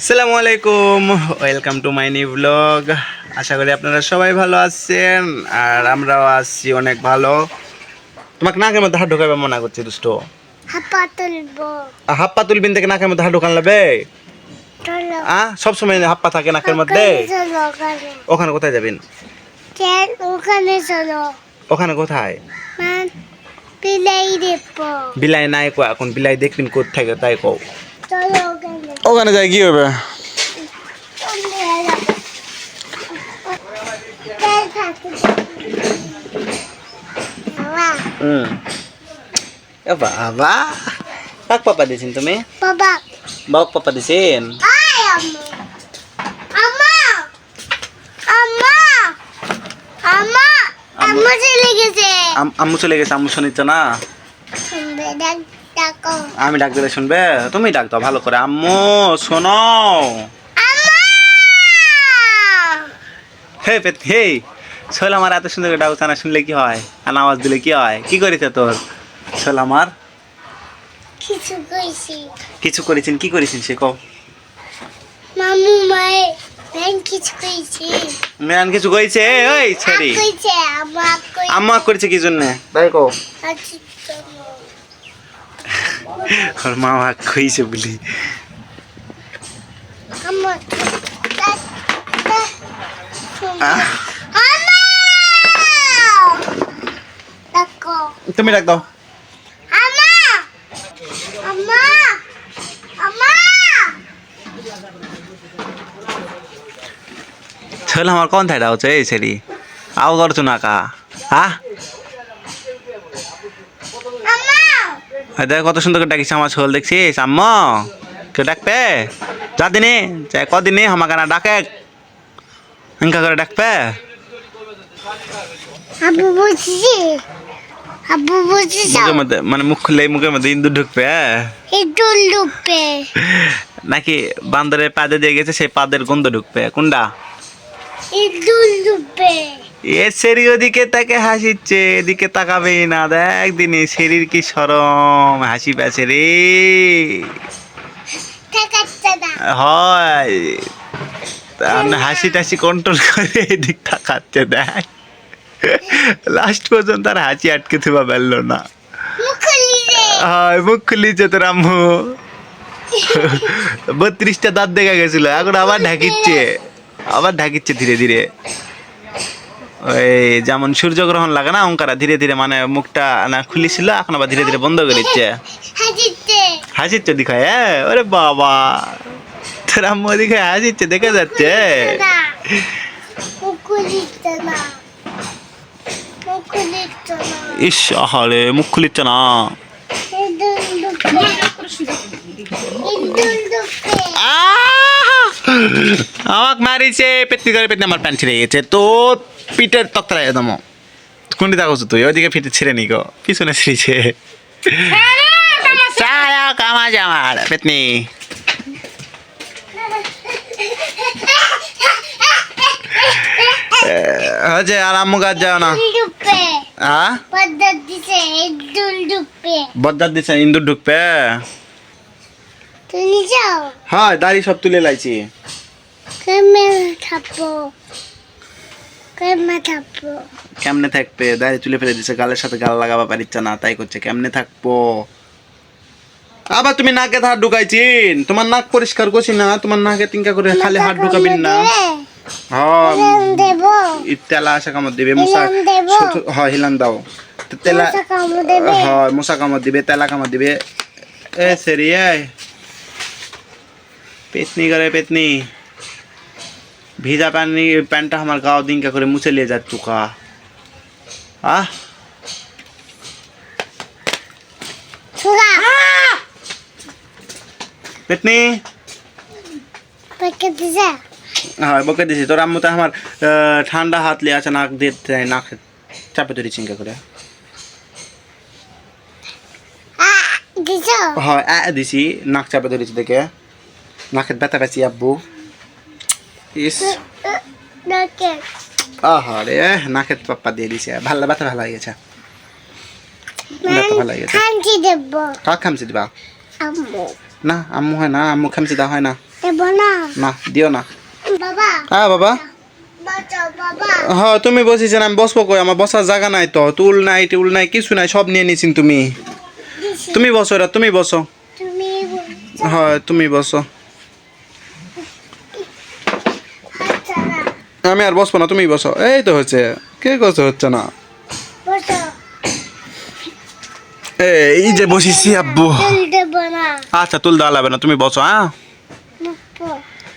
আসসালামু আলাইকুম welcome to my new blog আশা করি আপনারা সবাই ভালো আছেন আর আমরাও আছি অনেক ভালো। তোমাকে নাকের মধ্যে হাত ঢোকাবে মনে করছি দুষ্ট। হাত পা তুলবিন থেকে নাকের মধ্যে হাত ঢোকান লাগবে? চলো। আ সবসময় হাত পা থাকে নাকের মধ্যে? ওখানে। কোথায় যাবেন? ওখানে চলো। ওখানে কোথায়? বিলাই নাই কো এখন বিলাই দেখবেন কোথা থাকে তাই কও। চলো ওখানে যাই কি হবে? বাবা হুম। এ বাবা কাক পাপা দিয়েছেন তুমি? বাবা বাবা পাপা দিয়েছেন আম্মা। আম্মা। আম্মা। আম্মা। আম্মা। চলে গেছে। আম- আম্মু চলে গেছে আম্মু শুনিচ্ছ না। আমি ডাক দিলে শুনবে? তুমি ডাক দাও ভালো করে। আম্মু শোনো হে পেত হে শোল আমার এত সুন্দর করে ডাকছে না শুনলে কি হয়? আর আওয়াজ দিলে কি হয়? কি করেছে তোর? শোল আমার? কিছু কইছি। কিছু করেছেন? কি করেছেন সে কও? মামু মায়ে ব্যাং কিছু কইছি। ম্যান কিছু কইছে? ওই ছেড়ি। কইছে আম্মা করেছে কি জন্য? কও। আচ্ছা চলো। ওর মা মা কইছে বলি। তুমি ডাক দাও। আম্মা! আম্মা! আম্মা! শোল আমার কোন থাই ডাকছে এই ছেড়ি। আও করছ না কা। হ্যাঁ আম্মা এই দেখ কত সুন্দর করে ডাকিস আমার শোল দেখছিস আম্মা কেউ ডাকবে? যা দিনে চাই কদিনে আমাকে না ডাকে? ইনকা করে ডাকবে? বুঝছি মুখের মধ্যে মানে মুখ খুললে মুখের মধ্যে ইন্দুর ঢুকবে একটু লুপে নাকি বান্দরের পাদে দিয়ে গেছে সেই পাদের গন্ধ ঢুকবে কোনটা? একটু লুপে এ সেরি ওদিকে তাকে হাসিচ্ছে এদিকে তাকাবেই না। দেখ দিনে শরীর কি সরম হাসি পাচ্ছে রে। হয়। হাসি টাসি কন্ট্রোল করে এদিক তাকাচ্ছে দেখ। লাস্ট পর্যন্ত আর হাসি আটকে থুবা পারল না। হয় মুখ খুলিছে তোর আম্মু বত্রিশটা দাঁত দেখা গেছিল এখন আবার ঢাকিচ্ছে। আবার ঢাকিচ্ছে ধীরে ধীরে। ওই যেমন সূর্যগ্রহণ লাগে না অঙ্কারা ধীরে ধীরে মানে মুখটা না খুলিছিল এখন আবার ধীরে ধীরে বন্ধ করে দিচ্ছে। হাসিচ্ছে। দিখায় হ্যাঁ ওরে বাবা। তোর আম্মু দিখায় হাসিচ্ছে দেখা যাচ্ছে। ইস আহারে মুখ খুলিচ্ছে না। লুপে আমাক মারিছে পেটনি করে পেটনি আমার প্যান্ট ছিঁড়ে গেছে। তো পিঠের তক্তা একদম কোনটি দেখছ তুই? ওইদিকে ফিটে ছিঁড়ে নি গো। পিছনে ছিঁড়েছে। ছায়া কামাজ আমার পেতনি হচ্ছে আর আম্মু কাজ যাও না। হ্যাঁ? পদ্মা দিছে একটু লুপে বদ্দার দিচ্ছে ইন্দুর ঢুকবে তুমি যাও। হয় দাড়ি সব তুলে লাইছি। কেমে থাপো কেমে থাপো কেমনে থাকবে? দাড়ি তুলে ফেলে দিছে গালের সাথে গাল লাগাবা পারিচ্ছে না তাই করছে। কেমনে থাকব? আবার তুমি নাকে হাত ঢুকাইছিন। তোমার নাক পরিষ্কার করছি না তোমার নাকে তিনকা করে খালি হাত ঢুকাবিন না। হ্যাঁ দেবো? তেলা আসা কামড় দিবে মশা হয় হিলান দাও। তেলা হয় মশা কামড় দিবে তেলা কামড় দিবে। এ সেরি এ। পেতনি করে পেতনি। ভিজা পানি প্যান্টটা আমার গাও দিনকা করে মুছে লিয়ে যা তুকা আহ। পেতনি। হয় বকে দিছি। তোর আম্মু তো আমার ঠান্ডা হাত লিয়ে আছে নাক দিয়ে নাক চাপে ধরি চিঙ্কা করে। হয় দিছি নাক চাপে ধরেছি দেখে। নাকের ব্যথা পেয়েছি আব্বু ইস আহারে নাকের পাপ্পা দিয়ে দিছে ভালো ব্যথা ভালো হয়ে গেছে ব্যথা ভালো হয়ে গেছে কাক খামচি দিবা না আম্মু হয় না আম্মু খামচি দেওয়া হয় না না দিও না বাবা হ্যাঁ বাবা হ্যাঁ তুমি বসেছেন আমি বসবো কই আমার বসার জায়গা নাই তো টুল নাই টুল নাই কিছু নাই সব নিয়ে নিয়েছেন তুমি তুমি বসো এরা তুমি বসো হয় তুমি বসো আচ্ছা না আমি আর বসবো না তুমি বসো। এই তো হচ্ছে কে কথা হচ্ছে না? এই যে বসেছি আব্বু। আচ্ছা তুল লাগবে না তুমি বসো হ্যাঁ?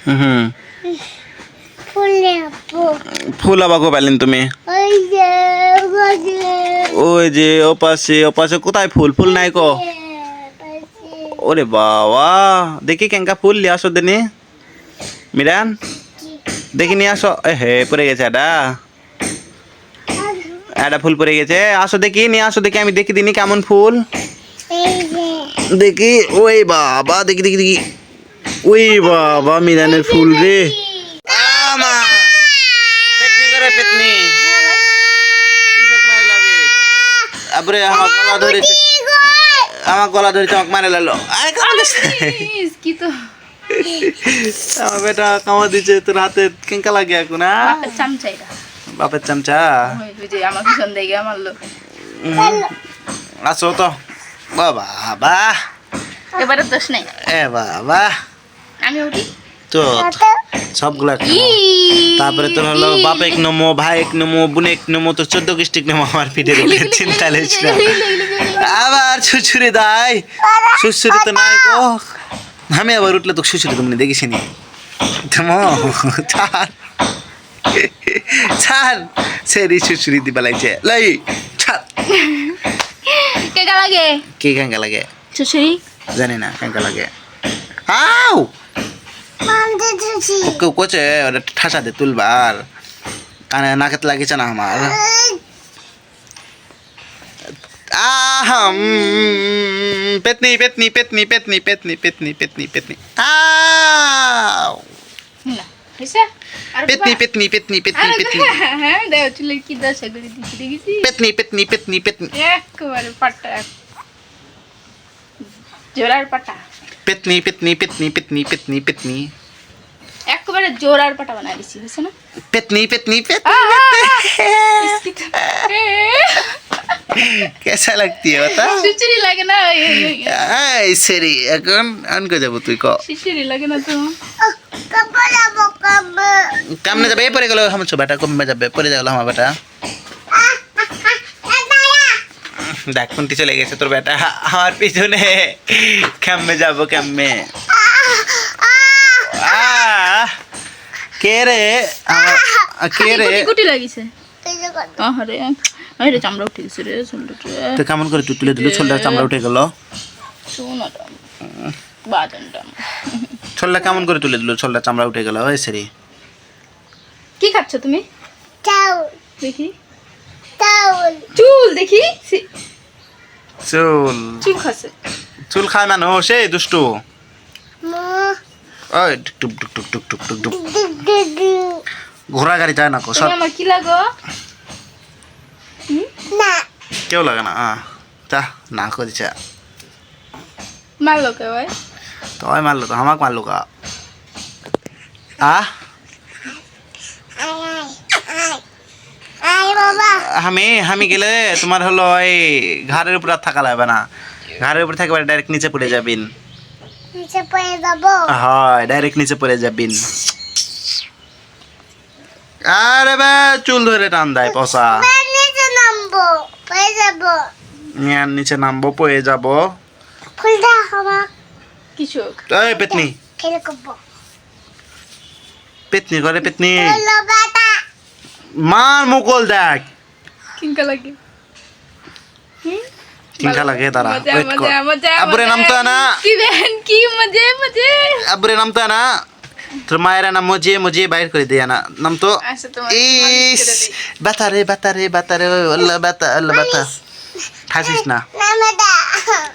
হুম। ফুল আবাগো পেলেন তুমি? ওই যে যে। ওপাশে ওপাশে কোথায় ফুল? ফুল নাই কো? ওরে বাবা দেখি কেঙ্কা ফুল নিয়ে আসো দিনি। মিরান? দেখি নিয়ে আসো। হে পড়ে গেছে এটা একটা ফুল পড়ে গেছে। আসো দেখি নিয়ে আসো দেখি আমি দেখি দিনি কেমন ফুল। দেখি ওই বাবা দেখি দেখি দেখি। ওই বাবা মিরানের ফুল রে। আবরে আমার গলা ধরেছে। আমার গলা ধরেছে আমাকে মারে ইস, কি তো। আমার বেটা কামা দিছে তোর হাতে কেঙ্কা লাগে এখন বাপের চামচা এটা। বাপের চামচা? আমার পিছন দেখে আসো তো। বাবা বাবা। এবারে দোষ নাই। এ বাবা। আমি উঠি। তো সবগুলা। তারপরে তোর হলো বাপ এক নমো ভাই এক নমো বোন এক নমো তো চোদ্দ গোষ্ঠী নমো আমার পিঠের উপরে চিন্তা লেছিল আবার ছুছুরি দাই সুসুরি তো নাই গো। আমি আবার উঠলে তো সুসুরি তুমি দেখিস নি থামো ছাড়। ছাড় সেরি সুসুরি দিবা লাগছে লাই ছাড়। কেকা লাগে কে কাঙ্কা লাগে? শ্বশুরি জানি না কাঙ্কা লাগে। আউ! কোচে ওটা ঠাসা দে তুলবার। কানে নাকেতে লাগিছে না আমার। আহম পেতনি পেতনি পেতনি পেতনি পেতনি পেতনি পেতনি পেতনি আও পেতনি পেতনি পেতনি পেতনি পেতনি হ্যাঁ দেও চুলের কি দশা করে দিচ্ছি দেখেছি পেতনি পেতনি পেতনি পেতনি একেবারে পাটা জোরার পাটা পেতনি পেতনি পেতনি পেতনি পেতনি পেতনি একেবারে জোরার পাটা বানাই দিছি হয়েছে না পেতনি পেতনি পেতনি কেসা লাগতি বাতা? শিশিরি লাগে না এই সেরি এখন অন কই যাব তুই ক? শিশিরি লাগে না তো। কাপড় যাব কাপড় কামনে যাবে পরে গেল হাম বাটা কমে যাবে পরে যাবে আমার বাটা। দেখ কোনটি চলে গেছে তোর বেটা আমার পিছনে। কামে যাব কামে কে রে? কে রে? গুটি লাগিছে। আরে আরে চামড়া উঠে গেছে রে তো কেমন করে তুই তুলে দিল ছোলটা চামড়া উঠে গেল? ছোলটা কেমন করে তুলে দিল ছোলটা চামড়া উঠে গেল ওই সেরি? কি খাচ্ছ তুমি? চাউল। দেখি। চাউল। চুল দেখি। চুল। চুল খাচ্ছে। চুল খায় মানুষ এই দুষ্টু। ওই টুক টুক টুক টুক টুক টুক ঘোড়া গাড়ি যায় না কো সব আমার কি লাগো? না। কেউ লাগে না তা না করেছে মারলো কে ভাই? তো ওই মারলো তো আমাকে মারলো কা? আমি আমি গেলে তোমার হলো এই ঘাড়ের উপর আর থাকা লাগবে না। ঘাড়ের উপর থাকবে ডাইরেক্ট নিচে পড়ে যাবিন। নিচে পড়ে যাব। হয় ডাইরেক্ট নিচে পড়ে যাবিন। আরে বে চুল ধরে টান দেয় পসা যাব পেয়ে যাব। নিয়ার নিচে নামবো পেয়ে যাব। ফুল দা হবা কিছু এই পেতনি। খেলে করব। পেতনি করে পেতনি। মার মুকল দেখ। কিনকা লাগে। কিনকা লাগে তারা ওয়েট নামতা না। কি মজে মজে। আবরে নামতা না। তোর মায়েরা না মজিয়ে মজিয়ে বাইর করে দিয়ে না। নাম তো ইস বাতারে বাতারে ব্যথা রে আল্লাহ হাসিস না।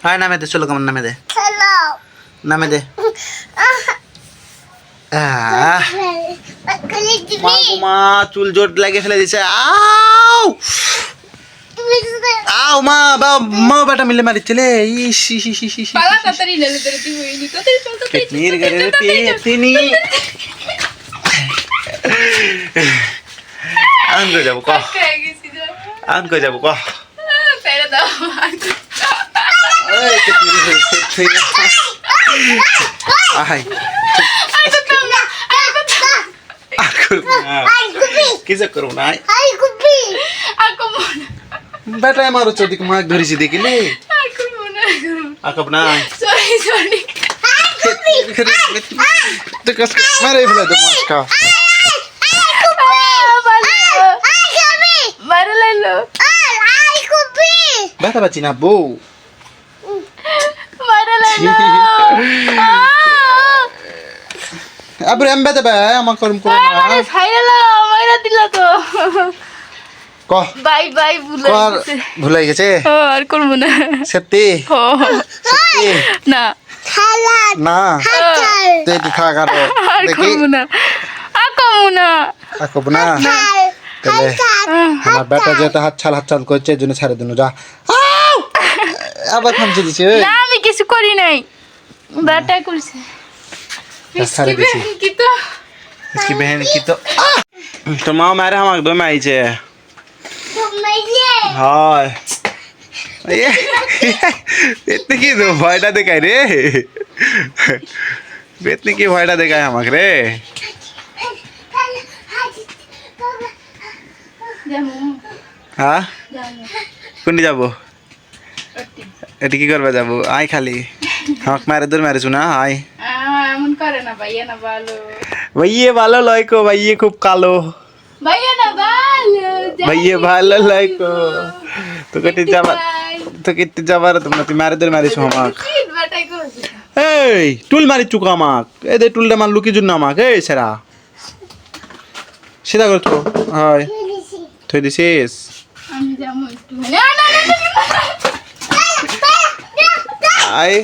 হয় নামে দে চলো কেমন নামে দে। নামে দে। মা চুল জোট লাগিয়ে ফেলে দিছে। আউ! আও মা বা মা বেটা মিলে মারিছিলে ইসি সি সি সি সি পালা তাড়াতাড়ি নেলে তুই তিনি আন যাব আন যাব আই না বেটা আমার চোদিক মাছ ধরেছি দেখিলে আর করব না আর করব না আকব না সরি সরি তো কাজ মারে ফেলে তো মাছ খাও আই গুপি মারা লাইলো আই গুপি ব্যথা পাচ্ছি না বউ মারা লাইলো আবার এম ব্যথা পায় আমার করম করো না আরে ছাইরা লাও মাইরা দিলা তো কহ বাই বাই ভুলে গেছে। আর না। না। খা না। না। বেটা যেটা হাতছাল হাতছাল করছে জন্য ছাড়ে দিন যা। আবার খামছে দিছে আমি কিছু করি নাই। বেটা করছে। কি তো। কি তো। তো মা মারে আমাকে দমে আইছে। হয় ভয়টা দেখায় রে পেতনি কি ভয়টা দেখায় আমাকে রে হ্যাঁ কোনটি যাব এটি কি করবে যাব আয় খালি হাঁক মারে দূর মারে না আয় ভাইয়ে ভালো লয় কো ভাইয়ে খুব কালো ভাইয়া না ভালো ভাইয়ে ভালো লয়কো তো কেটে যাবার তো কেটে যাবার তোমরা মারে মারিছু আমাক এই টুল মারি চুকা আমাক এই দে টুলটা মারলু কি জন্য আমাক এই সেরা সিধা করে তো হয় থই দিছিস আমি যেমন একটু না না না, না, না, না। আই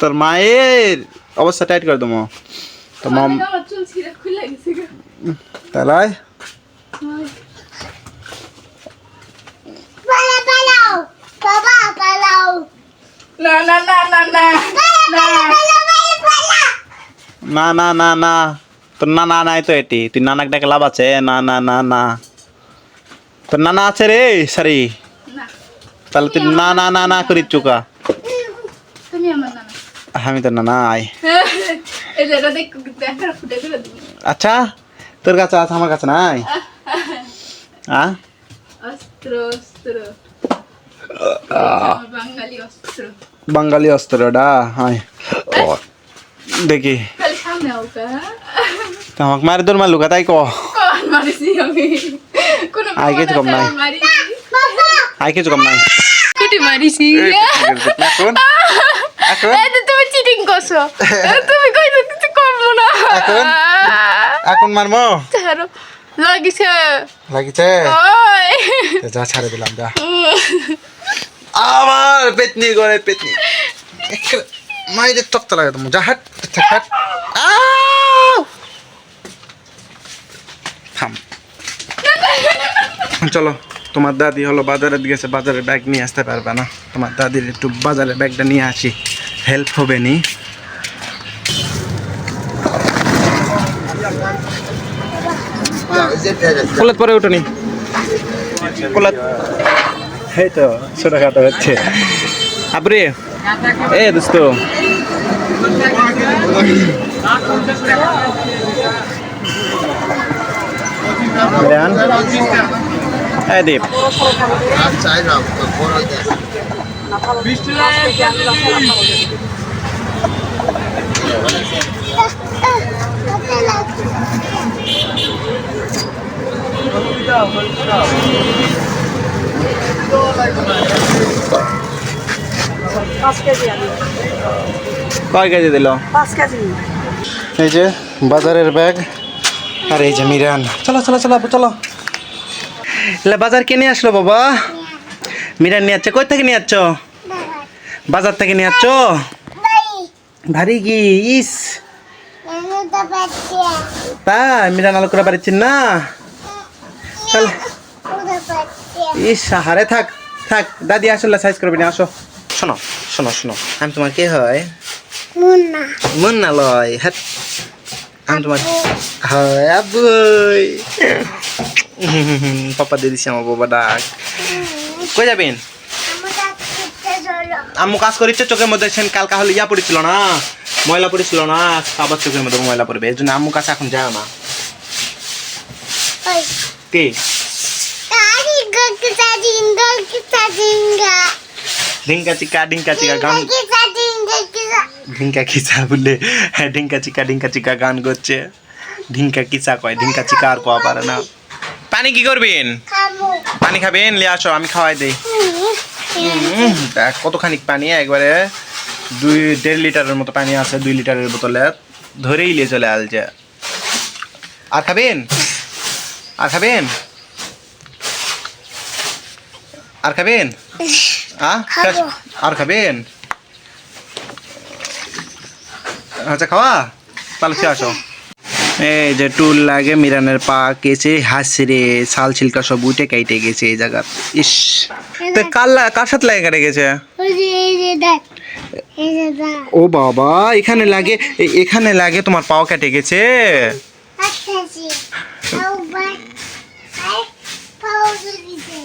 তোর মায়ের অবস্থা টাইট করে দেবো তো মাম। তাহলে না না না না তোর না না নাই তো এটি তুই নানাক ডাকে লাভ আছে না না না না তোর নানা আছে রে সারি তাহলে তুই না না না না করি চুকা তুমি আমার না আমি তো করে দিবি আচ্ছা তোর কাছে আছে আমার কাছে নাই আমার বাঙালি অস্ত্র বাঙালি অস্ত্রটা হাই দেখি আমাকে মারি তোর মারলুকা তাই ক আই কিছু কম নাই। আই কিছু কম নাই মারিছি এখন? তুমি চিটিং করছ। তুমি কইছো কিছু করব না। এখন? এখন মারমো ছাড়ো। লাগিছে। লাগিছে? ওই। তো যা ছাড়ে দিলাম যা। আবার পেতনি করে পেতনি। মাইরে তক্তা লাগে তুমি যা হাট হাট! থাম। চলো তোমার দাদি হলো বাজারে গেছে বাজারে ব্যাগ নিয়ে আসতে পারবে না। তোমার দাদির একটু বাজারে ব্যাগটা নিয়ে আসি। হেল্প হবে নি। কোলাত পরে উঠুনি কোলাত। এই তো ছোটখাটো হচ্ছে। আপনি এ দোস্ত। এই দীপ। কয় কেজি দিল? এই যে বাজারের ব্যাগ আর এই যে মিরান। চলো চলো চলো চলো। বাজার কে নিয়ে আসলো বাবা। মিরান নিয়ে যাচ্ছে কই থেকে নিয়ে যাচ্ছ বাজার থেকে নিয়ে যাচ্ছ ভারী কি ইস তাই মিরান আলো করে পারছেন না তাহলে ইস হারে থাক থাক দাদি আসলে সাইজ করবে না আসো শোনো শোনো শোনো আমি তোমার কে হয় মুন্না মন না লয় হাট আমি তোমার হয় আব্বু পাপা দিয়ে দিছি আমার বাবা ডাক কই যাবেন আম্মু কাজ করিচ্ছে, চোখের মধ্যে সেন কালকা হলে ইয়া পড়েছিল না? ময়লা পড়েছিল না? আবার চোখের মধ্যে ময়লা পড়বে, এই জন্য আম্মু কাছে এখন যায় না। কে? ঢিঙ্কা চিকা ঢিঙ্কা চিকা গান ঢিঙ্কা কিচা বললে হ্যাঁ ঢিঙ্কা চিকা ঢিঙ্কা চিকা গান করছে। ঢিঙ্কা কিচা কয়? ঢিঙ্কা চিকা আর কোয়া পারে না। পানি কি করবেন? পানি খাবেন? লে আসো আমি খাওয়াই দেই। কতখানি পানি একবারে দুই দেড় লিটারের মতো পানি আছে দুই লিটারের বোতলে। ধরেই নিয়ে চলে আসছে আর খাবেন? আর খাবেন? আর খাবেন? আর খাবেন? আচ্ছা খাওয়া? তাহলে খেয়ে আসো। এই যে টুল লাগে মিরানের পা কেছে হাসরে ছাল ছিলকা সব উঠে কাইটে গেছে এই জায়গা ইস তো কার লা- কার সাথে লাগে কেটে গেছে? ওই যে দেখ। এই যে দেখ। ও বাবা এখানে লাগে এখানে লাগে তোমার পাও কেটে গেছে। আচ্ছা দিতে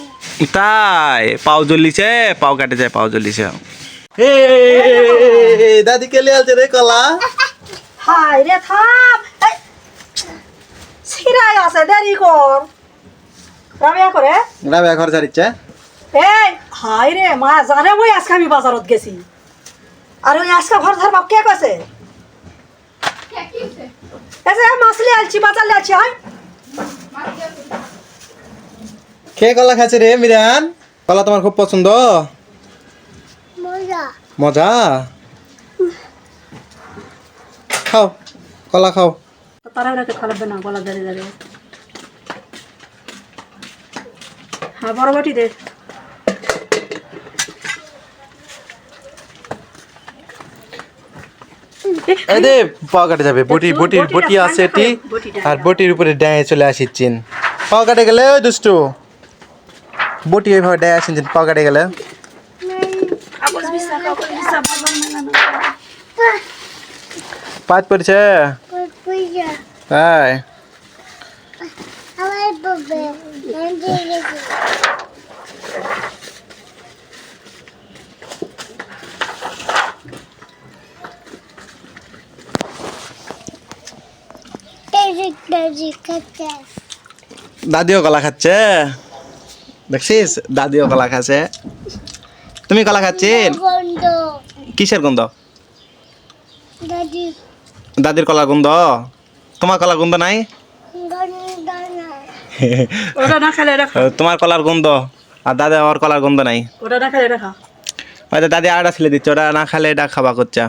তাই পাও জ্বলিছে পাও কাটে যায় পাও জ্বলিছে। দাদি কে লিয়ে রে কলা? হাই রে থাম। ছিড়াই আছে দেরি কর। রাবিয়া করে? রাবে ঘর ছাড়িচ্ছে এই হাই রে মা জানে মই আজকে আমি বাজারত গেছি। আর ওই আজকে ঘর ধর বাপ কে কইছে এই যে মাছলি আলছি বাজার আলছি হাই। কে কলা খাচ্ছে রে মিরান? কলা তোমার খুব পছন্দ? মজা। মজা? খাও কলা খাও। তারা ওরা খালাবে না গলা দাঁড়িয়ে দাঁড়িয়ে হ্যাঁ বড় বাটি দে এই দে পাও কাটে যাবে। বটি তুই বটি বটিটা বটি আছে ঠান্ডা এটি করে, বটিটা। আর বটির উপরে ডায়ে চলে আসিচ্ছেন পাও কাটে গেলে ওই দুষ্টু। বটি ওইভাবে ডায়ে আসিচ্ছেন পাও কাটে গেলে। কাগজ বিছা কাগজ বিছা বাজার মেলা না। পাঁচ পড়ছে। পয়সা তাই দাদিও কলা খাচ্ছে? দেখছিস? দাদিও কলা খাচ্ছে। তুমি কলা গন্ধ কিসের গন্ধ? দাদির কলার গন্ধ তোমার কলার গন্ধ নাই? ওটা না খেলে রাখা। তোমার কলার গন্ধ আর দাদা আমার কলার গন্ধ নাই। ওটা না খেলে রাখা। হয়তো দাদি আটা ছেলে দিচ্ছে ওটা না খালে এটা খাবা করছে।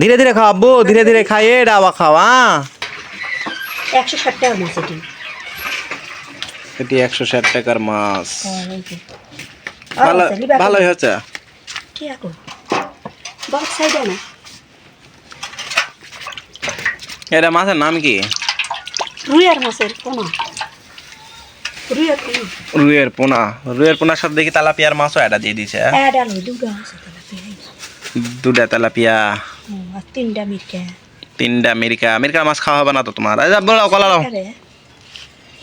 ধীরে ধীরে খাও আব্বু ধীরে ধীরে খাইয়ে ডাবা খাও হ্যাঁ একশো ষাট টাকা এটি একশো ষাট টাকার মাছ। হ্যাঁ, ভালো ভালোই হচ্ছে এটা মাছের নাম কি? রুইয়ার মাছের পোনা। রুইয়ার পোনা। রুইয়ের পোনা। রুইয়ের পোনার সাথে দেখি তালাপিয়ার মাছও এটা দিয়ে দিছে দুটো তেলাপিয়া। তিনটা মিরকা। তিনটা আমেরিকা আমেরিকার মাছ খাওয়া হবে না তো তোমার? বলো কলা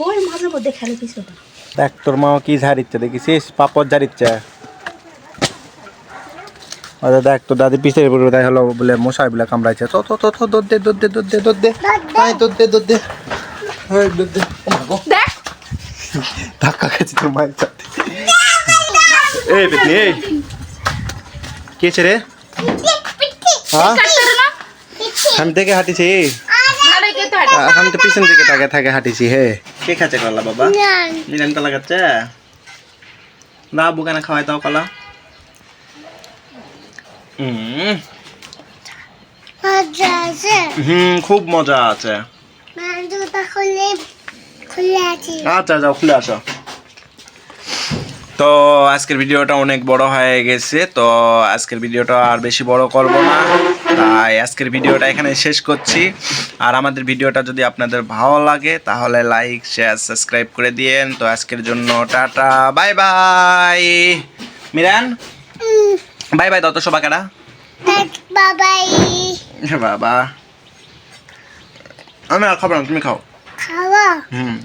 ওই মাঝে মধ্যে খেলে কিছু না। দেখ তোর মা কি ঝাড়িচ্ছে দেখিস পাপড় ঝাড়িচ্ছে। আরে দেখ তোর দাদি পিছের উপরে দেখ হলো বলে মশাই বলে কামড়াইছে। তো তো তো তো দুধ দে দুধ দে দুধ দে দুধ দে। আয় দুধ দে দুধ দে। এই দুধ দে। ও মা গো। দেখ। ধাক্কা খেয়েছি তোর মায়ের সাথে। এই বেটি এই। কে ছে রে? হ্যাঁ? থেকে হাঁটিছি। তো আমি তো পিছন দিকে থাকে থাকে হাঁটিছি হে। কে খাচ্ছে কলা বাবা? মিলান কলা খাচ্ছে? না বুকানে খাওয়াই দাও কলা? হুম খুব মজা আছি। আচ্ছা যাও খুলে আসো। তো আজকের ভিডিওটা অনেক বড় হয়ে গেছে তো আজকের ভিডিওটা আর বেশি বড় করব না। তাই আজকের ভিডিওটা এখানে শেষ করছি। আর আমাদের ভিডিওটা যদি আপনাদের ভালো লাগে তাহলে লাইক শেয়ার সাবস্ক্রাইব করে দিয়েন। তো আজকের জন্য টাটা বাই বাই মিরান? বাই বাই দত সবাকেরা বাবাই বাবা। আমি আর খাব না তুমি খাও। খাওয়া হুম।